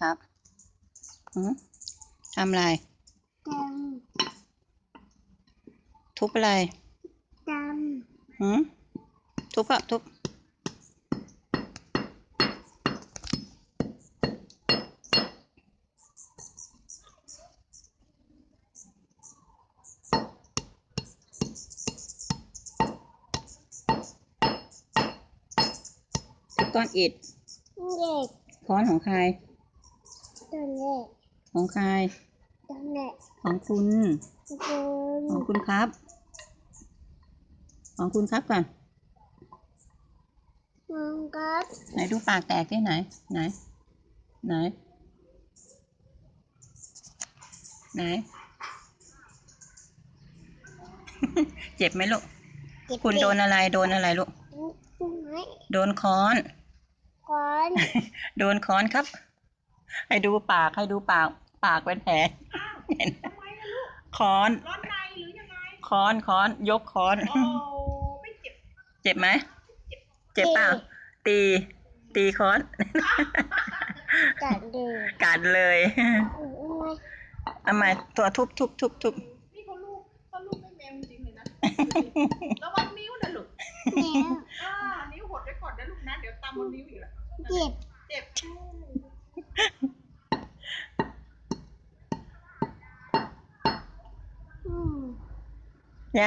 ครับหืมทำอะไรดทุบอะไรำดหืมทุบอะทุบทุบก้อนอิฐำเด็กค้อนของใคร ตัวเล็กของใครตัวเล็กของคุณคนของคุณครับ ของคุณครับก่อนมองกัดไหนดูปากแตกที่ไหน ไหน ไหน ไหน เจ็บไหมลูก คุณโดนอะไรโดนอะไรลูกไหมโดนค้อนก้อน โดนค้อนครับ ให้ดูปากให้ดูปากปากเป็นแผลเห็นไหมค้อน ร้อนในหรือยังไงค้อนค้อนยกค้อน โอ้ไม่เจ็บเจ็บไหม เจ็บเปล่า ตี ตีค้อน จัดเลยกัดเลยไม่เอามาตัวทุบทุบทุบทุบนี่เขาลูกเขาลูกไม่แมวจริงเลยนะระวังนิ้วนะลูกแมวอ่านิ้วหดไว้ก่อนนะลูกนะเดี๋ยวตามบนนิ้วอีกละเจ็บ เจ็บ อย